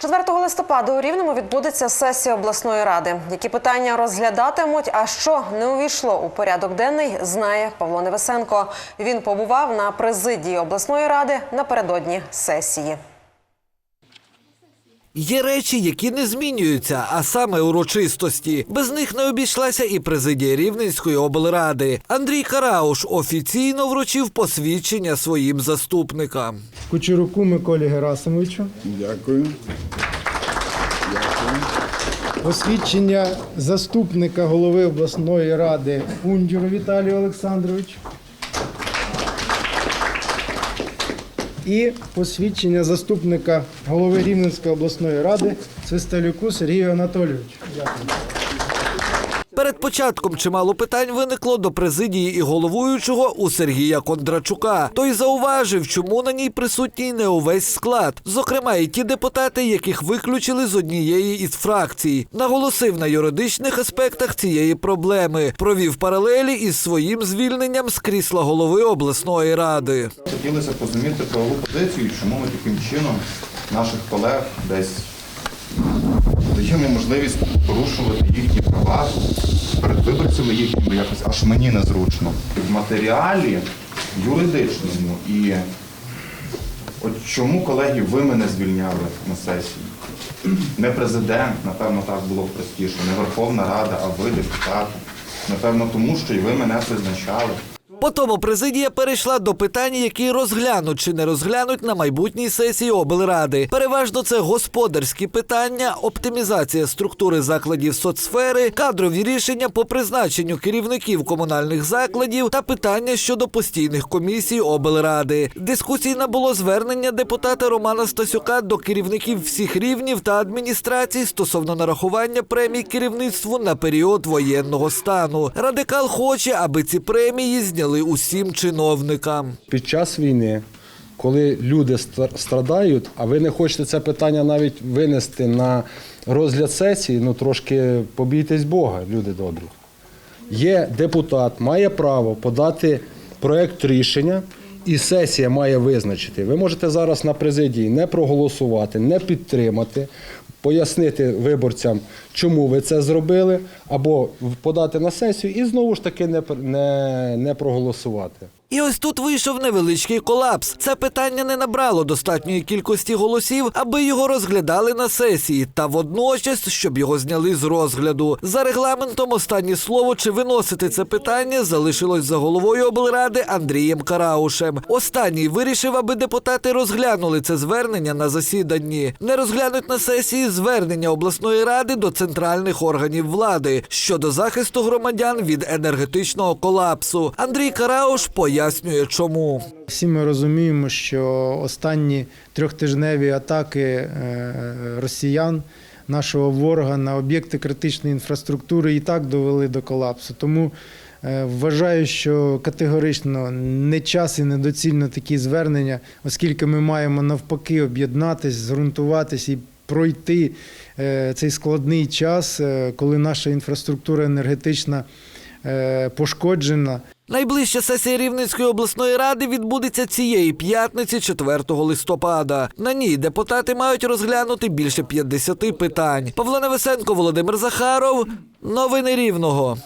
4 листопада у Рівному відбудеться сесія обласної ради. Які питання розглядатимуть, а що не увійшло у порядок денний, знає Павло Невесенко. Він побував на президії обласної ради напередодні сесії. Є речі, які не змінюються, а саме урочистості. Без них не обійшлася і президія Рівненської облради. Андрій Карауш офіційно вручив посвідчення своїм заступникам. Кучеруку Миколі Герасимовичу. Дякую. Посвідчення заступника голови обласної ради Ундюру Віталію Олександровичу. І посвідчення заступника голови Рівненської обласної ради Свисталюку Сергію Анатолійовичу. Дякую. Перед початком чимало питань виникло до президії і головуючого у Сергія Кондрачука. Той зауважив, чому на ній присутній не увесь склад, зокрема і ті депутати, яких виключили з однієї із фракцій. Наголосив на юридичних аспектах цієї проблеми, провів паралелі із своїм звільненням з крісла голови обласної ради. Хотілося б розуміти правову позицію, чому ми таким чином наших колег десь даємо можливість порушувати їхні права перед їх якось аж мені незручно. В матеріалі юридичному і от чому, колеги, ви мене звільняли на сесії? Не президент, напевно, так було б простіше, не Верховна Рада, а ви депутати. Напевно, тому що і ви мене призначали. Потому президія перейшла до питань, які розглянуть чи не розглянуть на майбутній сесії облради. Переважно це господарські питання, оптимізація структури закладів соцсфери, кадрові рішення по призначенню керівників комунальних закладів та питання щодо постійних комісій облради. Дискусій набуло звернення депутата Романа Стасюка до керівників всіх рівнів та адміністрацій стосовно нарахування премій керівництву на період воєнного стану. Радикал хоче, аби ці премії зняли усім чиновникам. Під час війни, коли люди страдають, а ви не хочете це питання навіть винести на розгляд сесії, ну трошки побійтесь Бога, люди добрі. Є депутат, має право подати проект рішення, і сесія має визначити. Ви можете зараз на президії не проголосувати, не підтримати, пояснити виборцям, чому ви це зробили, або подати на сесію і знову ж таки не, не, не проголосувати. І ось тут вийшов невеличкий колапс. Це питання не набрало достатньої кількості голосів, аби його розглядали на сесії, та водночас, щоб його зняли з розгляду. За регламентом останнє слово чи виносити це питання залишилось за головою облради Андрієм Караушем. Останній вирішив, аби депутати розглянули це звернення на засіданні. Не розглянуть на сесії звернення обласної ради до центральних органів влади щодо захисту громадян від енергетичного колапсу. Андрій Карауш пояснює, чому. Всі ми розуміємо, що останні трьохтижневі атаки е, росіян, нашого ворога на об'єкти критичної інфраструктури і так довели до колапсу. Тому е, вважаю, що категорично не час і недоцільно такі звернення, оскільки ми маємо навпаки об'єднатись, зґрунтуватись і пройти е, цей складний час, коли наша інфраструктура енергетична пошкоджена. Найближча сесія Рівненської обласної ради відбудеться цієї п'ятниці, 4 листопада. На ній депутати мають розглянути більше 50 питань. Павло Невесенко, Володимир Захаров. Новини Рівного.